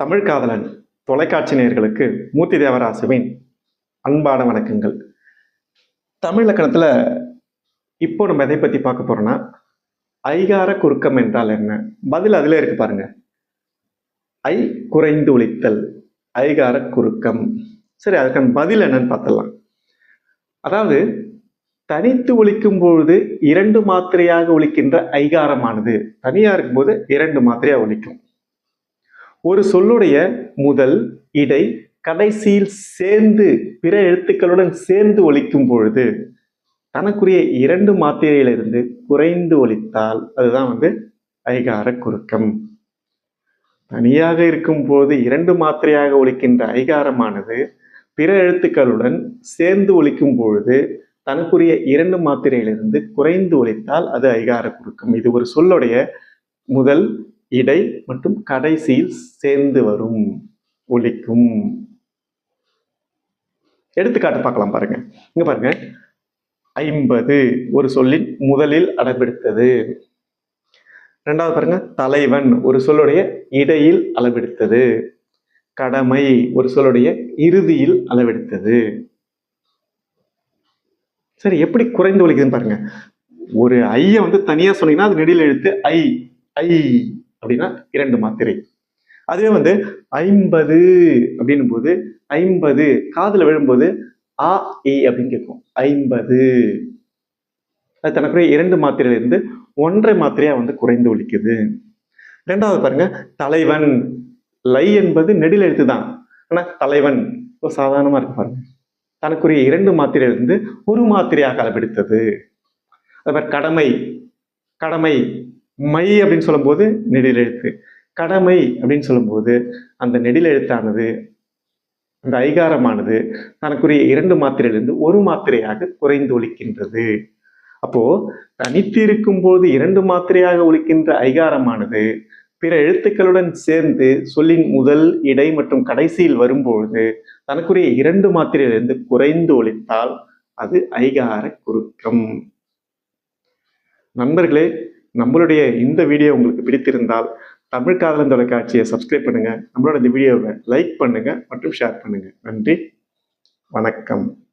தமிழ் காதலன் தொலைக்காட்சி நேர்களுக்கு மூர்த்தி தேவராசுவின் அன்பான வணக்கங்கள். தமிழ் இலக்கணத்தில் இப்போ நம்ம எதை பற்றி பார்க்க போகிறோன்னா ஐகார குறுக்கம் என்றால் என்ன? பதில் அதில் இருக்கு பாருங்க. ஐ குறைந்து ஒழித்தல் ஐகார குறுக்கம். சரி அதுக்கான பதில் என்னன்னு பார்த்துடலாம். அதாவது தனித்து ஒழிக்கும் பொழுது இரண்டு மாத்திரையாக ஒழிக்கின்ற ஐகாரமானது. தனியாக இருக்கும்போது இரண்டு மாத்திரையாக ஒழிக்கும். ஒரு சொல்லுடைய முதல் இடை கடைசியில் சேர்ந்து பிற எழுத்துக்களுடன் சேர்ந்து ஒழிக்கும் பொழுது தனக்குரிய இரண்டு மாத்திரையிலிருந்து குறைந்து ஒழித்தால் அதுதான் வந்து ஐகார குறுக்கம். தனியாக இருக்கும் போது இரண்டு மாத்திரையாக ஒழிக்கின்ற ஐகாரமானது பிற எழுத்துக்களுடன் சேர்ந்து ஒழிக்கும் பொழுது தனக்குரிய இரண்டு மாத்திரையிலிருந்து குறைந்து ஒழித்தால் அது ஐகார குறுக்கம். இது ஒரு சொல்லுடைய முதல் இடை மற்றும் கடைசியில் சேர்ந்து வரும் ஒழிக்கும் எடுத்துக்காட்டு பார்க்கலாம் பாருங்க. இங்க பாருங்க. ஐம்பது ஒரு சொல்லின் முதலில் அளவெடுத்தது. ரெண்டாவது பாருங்க. தலைவன் ஒரு சொல்லுடைய இடையில் அளவெடுத்தது. கடமை ஒரு சொல்லுடைய இறுதியில் அளவெடுத்தது. சரி எப்படி குறைந்து ஒழிக்குதுன்னு பாருங்க. ஒரு ஐய வந்து தனியா சொன்னீங்கன்னா அது நெடில் எழுத்து ஐ ஐ. அப்படின்னா இரண்டு மாத்திரை. அதுவே வந்து ஐம்பது அப்படின்னும் போது ஐம்பது காதில் விழும்போது ஆ இ அப்படின்னு கேட்கும். ஐம்பது. அது தனக்குரிய இரண்டு மாத்திரையிலிருந்து ஒன்றை மாத்திரையா வந்து குறைந்து ஒழிக்குது. ரெண்டாவது பாருங்க தலைவன். லை என்பது நெடில் எழுத்து தான் ஆனால் தலைவன் ஒரு சாதாரணமாக இருக்கு பாருங்க. தனக்குரிய இரண்டு மாத்திரையிலிருந்து ஒரு மாத்திரையாக அளவெடுத்தது. அது மாதிரி கடமை. கடமை. மை அப்படின்னு சொல்லும்போது நெடில் எழுத்து. கடமை அப்படின்னு சொல்லும்போது அந்த நெடில் எழுத்தானது அந்த ஐகாரமானது தனக்குரிய இரண்டு மாத்திரையிலிருந்து ஒரு மாத்திரையாக குறைந்து ஒழிக்கின்றது அப்போ தனித்து இருக்கும் போது இரண்டு மாத்திரையாக ஒழிக்கின்ற ஐகாரமானது பிற எழுத்துக்களுடன் சேர்ந்து சொல்லின் முதல் இடை மற்றும் கடைசியில் வரும்பொழுது தனக்குரிய இரண்டு மாத்திரையிலிருந்து குறைந்து ஒழித்தால் அது ஐகார குறுக்கம். நண்பர்களே நம்மளுடைய இந்த வீடியோ உங்களுக்கு பிடித்திருந்தால் தமிழ் காதலன் தொலைக்காட்சியை சப்ஸ்கிரைப் பண்ணுங்கள் நம்மளோட இந்த வீடியோவை லைக் பண்ணுங்கள் மற்றும் ஷேர் பண்ணுங்கள் நன்றி. வணக்கம்.